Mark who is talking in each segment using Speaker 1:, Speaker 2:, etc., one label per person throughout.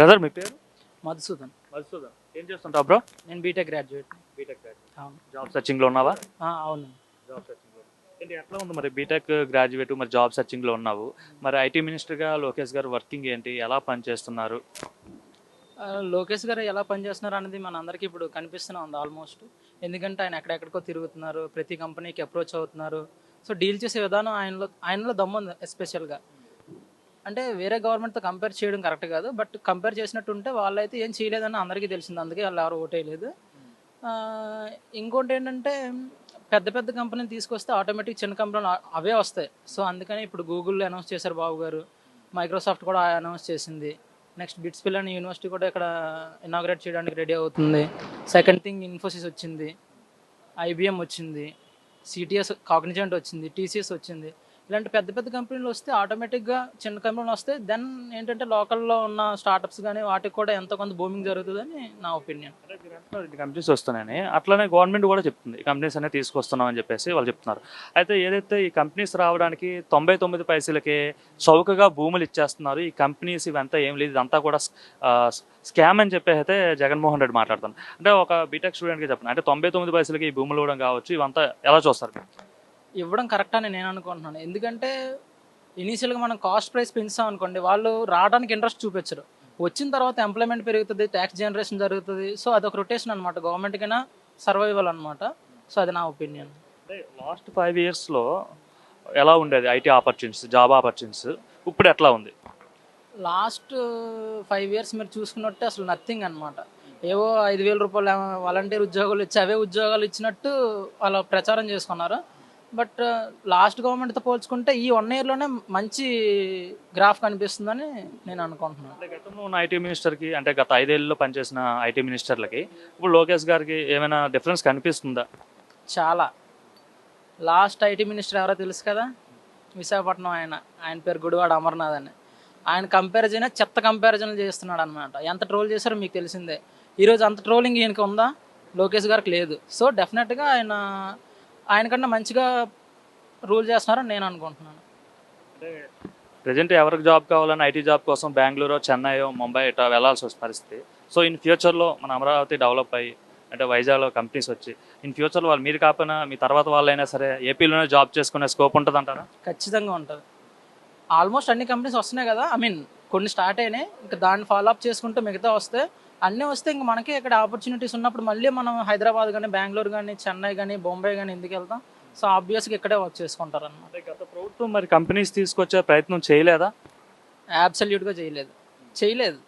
Speaker 1: Brother మీ పేరు?
Speaker 2: మధుసూదన్.
Speaker 1: మధుసూదన్. ఏం చేస్తుంటావు బ్రో
Speaker 2: నేను బీటెక్ గ్రాడ్యుయేట్
Speaker 1: బీటెక్
Speaker 2: అవును.
Speaker 1: జాబ్ సర్చింగ్లో ఉన్నావా?
Speaker 2: ఆ, అవును.
Speaker 1: జాబ్ సర్చింగ్లో ఏంటి ఎట్లా ఉంది మరి బీటెక్ గ్రాడ్యుయేట్ మరి జాబ్ సర్చింగ్లో ఉన్నావు. మరి ఐటీ మినిస్టర్గా లోకేష్ గారు వర్కింగ్ ఏంటి? ఎలా పనిచేస్తున్నారు?
Speaker 2: లోకేష్ గారు ఎలా పనిచేస్తున్నారు అనేది మన అందరికీ ఇప్పుడు కనిపిస్తూనే ఉంది ఆల్మోస్ట్ ఎందుకంటే ఆయన ఎక్కడెక్కడికో తిరుగుతున్నారు ప్రతి కంపెనీకి అప్రోచ్ అవుతున్నారు. సో డీల్ చేసే విధానం ఆయనలో ఆయనలో దమ్ము ఉంది ఎస్పెషల్గా అంటే వేరే గవర్నమెంట్తో కంపేర్ చేయడం కరెక్ట్ కాదు బట్ కంపేర్ చేసినట్టు ఉంటే వాళ్ళైతే ఏం చేయలేదని అందరికీ తెలిసింది అందుకే వాళ్ళు ఎవరు ఓటేయలేదు ఇంకోటి ఏంటంటే పెద్ద పెద్ద కంపెనీలు తీసుకొస్తే ఆటోమేటిక్ చిన్న కంపెనీలు అవే వస్తాయి. సో అందుకని ఇప్పుడు గూగుల్ అనౌన్స్ చేశారు బాబు గారు మైక్రోసాఫ్ట్ కూడా అనౌన్స్ చేసింది. నెక్స్ట్ బిట్స్ పిల్ అనే యూనివర్సిటీ కూడా ఇక్కడ ఇనాగ్రేట్ చేయడానికి రెడీ అవుతుంది. సెకండ్ థింగ్ ఇన్ఫోసిస్ వచ్చింది. ఐబిఎం వచ్చింది. సిటిఎస్ కాగ్నిజెంట్ వచ్చింది. టీసీఎస్ వచ్చింది. ఇలాంటి పెద్ద పెద్ద కంపెనీలు వస్తే ఆటోమేటిక్గా చిన్న కంపెనీలు వస్తే దెన్ ఏంటంటే లోకల్లో ఉన్న స్టార్టప్స్ కానీ వాటికి కూడా ఎంతో కొంత బూమింగ్ జరుగుతుందని నా ఒపీనియన్
Speaker 1: కంపెనీస్ వస్తున్నాయని. అట్లనే గవర్నమెంట్ కూడా చెప్తుంది ఈ కంపెనీస్ అనేది తీసుకొస్తున్నాం అని చెప్పేసి వాళ్ళు చెప్తున్నారు. అయితే ఏదైతే ఈ కంపెనీస్ రావడానికి తొంభై తొమ్మిది పైసలకే చౌకగా భూములు ఇచ్చేస్తున్నారు ఈ కంపెనీస్ ఇవంతా ఏం లేదు ఇదంతా కూడా స్కామ్ అని చెప్పేసి అయితే జగన్మోహన్ రెడ్డి మాట్లాడుతాను అంటే ఒక బీటెక్ స్టూడెంట్కి చెప్పండి అంటే తొంభై తొమ్మిది పైసలకి ఈ భూములు ఇవ్వడం కావచ్చు ఇవంతా ఎలా చూస్తారు
Speaker 2: ఇవ్వడం కరెక్ట్ అని నేను అనుకుంటున్నాను. ఎందుకంటే ఇనీషియల్గా మనం కాస్ట్ ప్రైస్ పెంచాం అనుకోండి వాళ్ళు రావడానికి ఇంట్రెస్ట్ చూపించరు. వచ్చిన తర్వాత ఎంప్లాయ్మెంట్ పెరుగుతుంది ట్యాక్స్ జనరేషన్ జరుగుతుంది. సో అదొక రొటేషన్ అనమాట గవర్నమెంట్కైనా సర్వైవల్ అనమాట సో అది నా ఒపీనియన్
Speaker 1: అంటే లాస్ట్ ఫైవ్ ఇయర్స్లో ఎలా ఉండేది ఐటీ ఆపర్చునిటీస్ జాబ్ ఆపర్చునిటీస్? ఇప్పుడు ఎట్లా ఉంది?
Speaker 2: లాస్ట్ ఫైవ్ ఇయర్స్ మీరు చూసుకున్నట్టే అసలు నథింగ్ అనమాట ఏవో ఐదు వేల రూపాయలు వాలంటీర్ ఉద్యోగాలు ఇచ్చి అవే ఉద్యోగాలు ఇచ్చినట్టు వాళ్ళు ప్రచారం చేసుకున్నారు. బట్ లాస్ట్ గవర్నమెంట్తో పోల్చుకుంటే ఈ వన్ ఇయర్లోనే మంచి గ్రాఫ్ కనిపిస్తుందని నేను అనుకుంటున్నాను.
Speaker 1: అంటే గతంలో ఉన్న ఐటీ మినిస్టర్కి అంటే గత ఐదేళ్ళలో పనిచేసిన ఐటీ మినిస్టర్లకి ఇప్పుడు లోకేష్ గారికి ఏమైనా డిఫరెన్స్ కనిపిస్తుందా?
Speaker 2: చాలా. లాస్ట్ ఐటీ మినిస్టర్ ఎవరో తెలుసు కదా? విశాఖపట్నం ఆయన. ఆయన పేరు గుడివాడ అమర్నాథ్ అని. ఆయన కంపారిజన్ చెత్త కంపారిజన్లు చేస్తున్నాడు అనమాట ఎంత ట్రోల్ చేశారో మీకు తెలిసిందే. ఈరోజు అంత ట్రోలింగ్ ఈయనకి ఉందా? లోకేష్ గారికి లేదు. సో డెఫినెట్గా ఆయన ఆయనకన్నా మంచిగా రూల్ చేస్తున్నారని నేను అనుకుంటున్నాను.
Speaker 1: అంటే ప్రజెంట్ ఎవరికి జాబ్ కావాలని ఐటీ జాబ్ కోసం బెంగళూరు చెన్నై ముంబై ఇట్లా వెళ్ళాల్సి వస్తుంది పరిస్థితి. సో ఇన్ ఫ్యూచర్లో మన అమరావతి డెవలప్ అయ్యి అంటే వైజాగ్లో కంపెనీస్ వచ్చి ఇన్ ఫ్యూచర్లో వాళ్ళు మీరు కాకపోయినా మీ తర్వాత వాళ్ళైనా సరే ఏపీలోనే జాబ్ చేసుకునే స్కోప్ ఉంటుంది అంటారా
Speaker 2: ఖచ్చితంగా ఉంటుంది. ఆల్మోస్ట్ అన్ని కంపెనీస్ వస్తున్నాయి కదా. ఐ మీన్ కొన్ని స్టార్ట్ అయినాయి ఇంకా దాన్ని ఫాలో అప్ చేసుకుంటూ మిగతా వస్తే అన్నీ వస్తే ఇంక మనకి ఇక్కడ ఆపర్చునిటీస్ ఉన్నప్పుడు మళ్ళీ మనం హైదరాబాద్ కానీ బెంగళూరు కానీ చెన్నై కానీ బొంబాయి కానీ ఎందుకు వెళ్తాం? సో ఆబ్వియస్గా ఇక్కడే వర్క్ చేసుకుంటారు అనమాట
Speaker 1: గత ప్రభుత్వం మరి కంపెనీస్ తీసుకొచ్చే ప్రయత్నం చేయలేదా?
Speaker 2: అబ్సల్యూట్గా చేయలేదు. చేయలేదు.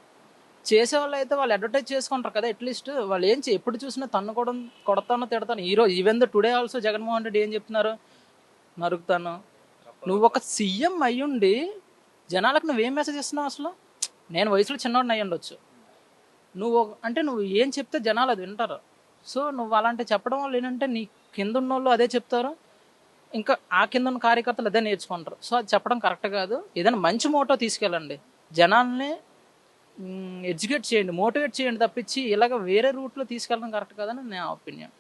Speaker 2: చేసే వాళ్ళు అయితే వాళ్ళు అడ్వర్టైజ్ చేసుకుంటారు కదా అట్లీస్ట్ వాళ్ళు ఏం చే- ఎప్పుడు చూసినా తన్ను కూడా కొడతాను తిడతాను. ఈరోజు even the today also Jaganmohan Reddy ఏం చెప్తున్నారు? నరుకుతాను. నువ్వు ఒక సీఎం అయ్యుండి జనాలకు నువ్వేం మెసేజ్ ఇస్తున్నావు అసలు? నేను వయసులో చిన్నవాడిని అయ్యి ఉండొచ్చు. నువ్వు అంటే నువ్వు ఏం చెప్తే జనాలు అది వింటారు. సో నువ్వు అలాంటి చెప్పడం వల్ల ఏంటంటే నీ కింద ఉన్న వాళ్ళు అదే చెప్తారు. ఇంకా ఆ కింద ఉన్న కార్యకర్తలు అదే నేర్చుకుంటారు. సో అది చెప్పడం కరెక్ట్ కాదు. ఏదైనా మంచి మోటో తీసుకెళ్ళండి. జనాల్ని ఎడ్యుకేట్ చేయండి. మోటివేట్ చేయండి తప్పించి ఇలాగ వేరే రూట్లో తీసుకెళ్ళడం కరెక్ట్ కాదని నా ఒపీనియన్